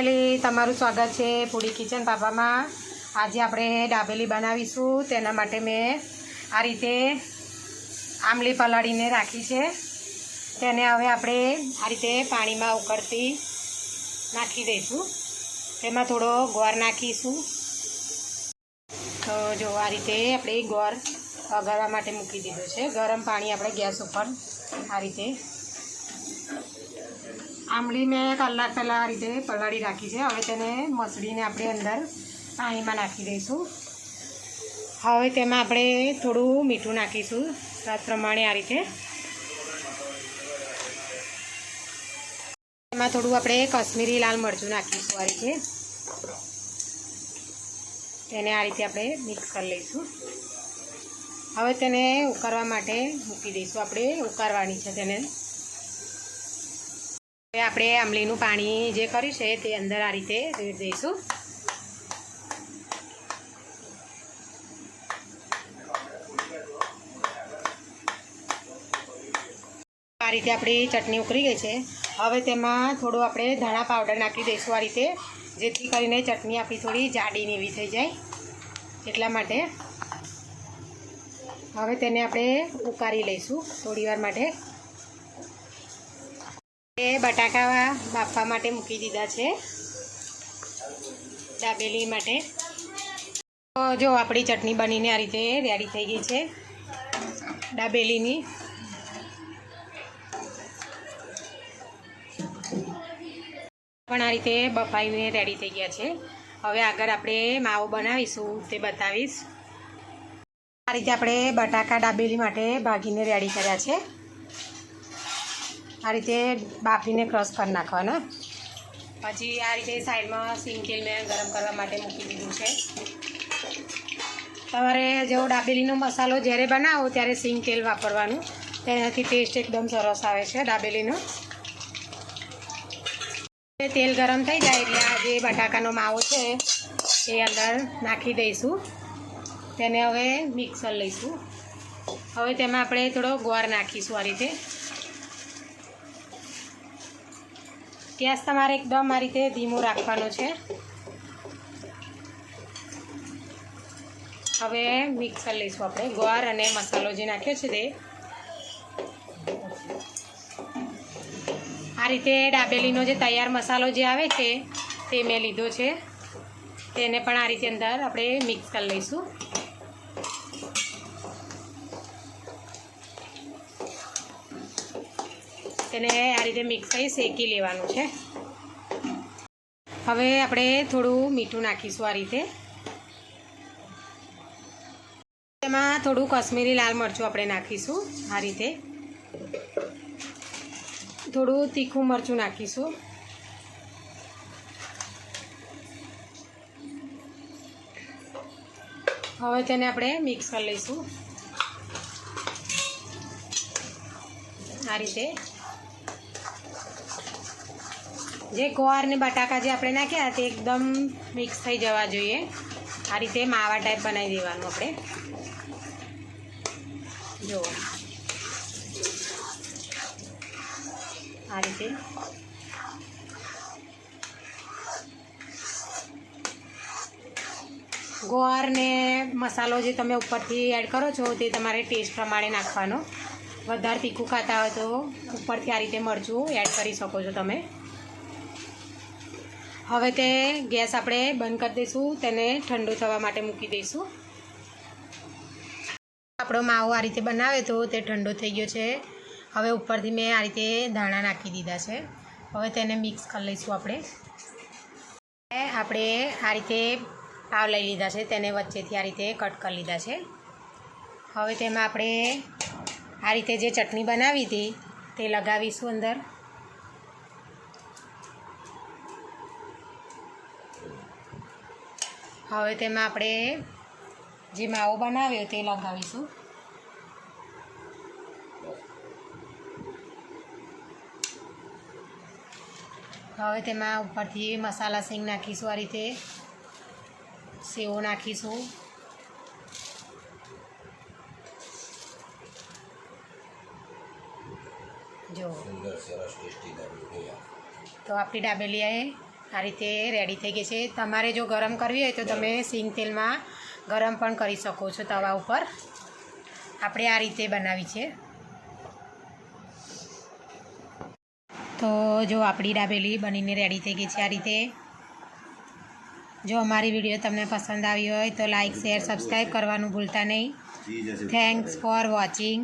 Family તમારું સ્વાગત છે પૂડી કિચન પાપામાં. આજે આપણે દાબેલી બનાવીશું. તેના માટે મેં આ રીતે આમલી પલાળીને રાખી છે. તેને હવે આપણે આ રીતે પાણીમાં ઉકળતી નાખી દઈશું. તેમાં થોડો ગોળ નાખીશું. તો જો આ રીતે આપણે ગોળ વઘારવા માટે મૂકી દીધો છે. ગરમ પાણી આપણે ગેસ ઉપર આ રીતે આંબલી મેં કલાક પહેલાં આ રીતે પલાળી રાખી છે. હવે તેને મસળીને આપણે અંદર પાણીમાં નાખી દઈશું. હવે તેમાં આપણે થોડું મીઠું નાખીશું. સ્વાદ પ્રમાણે આ રીતે. એમાં થોડું આપણે કશ્મીરી લાલ મરચું નાખીશું આ રીતે. તેને આ રીતે આપણે મિક્સ કરી લઈશું. હવે તેને ઉકાળવા માટે મૂકી દઈશું. આપણે ઉકાળવાની છે તેને. હવે આપણે આમલીનું પાણી જે કર્યું છે તે અંદર આ રીતે રેડ દઈશું. આ રીતે આપણી ચટણી ઉકળી ગઈ છે. હવે તેમાં થોડું આપણે ધાણા પાવડર નાખી દઈશું આ રીતે, જેથી કરીને ચટણી આપણી થોડી જાડીની એવી થઈ જાય એટલા માટે. હવે તેને આપણે ઉકાળી લઈશું થોડી વાર માટે. એ બટાકા બાફવા માટે મૂકી દીધા છે. દાબેલી માટે. તો જો આપણી ચટણી બનીને આ રીતે રેડી થઈ ગઈ છે. દાબેલીની. પણ આ રીતે બફાઈને રેડી થઈ ગયા છે. હવે આગળ આપણે માવો બનાવીશું, તે બતાવીશ. આ રીતે આપણે બટાકા દાબેલી માટે ભાગીને રેડી કર્યા છે. આ રીતે બાફીને ક્રશ કરી નાખવાના. પછી આ રીતે સાઈડમાં સિંગ તેલ મેં ગરમ કરવા માટે મૂકી દીધું છે. તમારે જેવો દાબેલીનો મસાલો જ્યારે બનાવો ત્યારે સિંગ તેલ વાપરવાનું. તેનાથી ટેસ્ટ એકદમ સરસ આવે છે દાબેલીનો તેલ ગરમ થઈ જાય એટલે આ જે બટાકાનો માવો છે એ અંદર નાખી દઈશું. તેને હવે મિક્સર લઈશું. હવે તેમાં આપણે થોડો ગોળ નાખીશું આ રીતે. ગેસ તમારે એકદમ આ રીતે ધીમો રાખવાનો છે. હવે મિક્સર લઈશું આપણે. ગોળ અને મસાલો જે નાખ્યો છે તે. આ રીતે ડાબેલીનો જે તૈયાર મસાલો જે આવે છે તે મેં લીધો છે. તેને પણ આ રીતે અંદર આપણે મિક્સ કરી લઈશું. તેને આ રીતે મિક્સ કરી શેકી લેવાનું છે. હવે આપણે થોડું મીઠું નાખીશું આ રીતે. તેમાં થોડું કશ્મીરી લાલ મરચું આપણે નાખીશું આ રીતે. થોડું તીખું મરચું નાખીશું. હવે તેને આપણે મિક્સ કરી લઈશું. આ રીતે. જે ગોળ ને બટાકા જે આપણે નાખ્યા તે એકદમ મિક્સ થઈ જવા જોઈએ. આ રીતે માવા ટાઈપ બનાવી દેવાનું આપણે. જુઓ આ રીતે. ગોળ ને મસાલો જે તમે ઉપરથી એડ કરો છો તે તમારે ટેસ્ટ પ્રમાણે નાખવાનો. વધારે તીખું ખાતા હોય તો ઉપરથી આ રીતે મરચું એડ કરી શકો છો તમે. હવે તે ગેસ આપણે બંધ કરી દઈશું, તેને ઠંડુ થવા માટે મૂકી દઈશું. આપણો માવો આ રીતે બનાવે તો તે ઠંડો થઈ ગયો છે. હવે ઉપરથી મેં આ રીતે ધાણા નાખી દીધા છે. હવે તેને મિક્સ કરી લઈશું આપણે. આપણે આ રીતે પાવ લઈ લીધા છે, તેને વચ્ચેથી આ રીતે કટ કરી લીધા છે. હવે તેમાં આપણે આ રીતે જે ચટણી બનાવી હતી, તે લગાવીશું અંદર. હવે તેમાં આપણે જે માવો બનાવ્યો તે લગાવીશું. હવે તેમાં ઉપરથી મસાલા સિંગ નાખીશું આ રીતે. સેવો નાખીશું. જો. તો આપણી ડાબેલીયાએ આ રીતે રેડી થઈ ગઈ છે. તમારે જો ગરમ કરવી હોય તો તમે સિંગ તેલમાં ગરમ પણ કરી શકો છો તવા ઉપર. આપણે આ રીતે બનાવી છે. તો જો આપણી દાબેલી બનીને રેડી થઈ ગઈ છે આ રીતે. જો અમારી વીડિયો તમને પસંદ આવી હોય તો લાઇક શેર સબસ્ક્રાઈબ કરવાનું ભૂલતા નહીં. Thanks for watching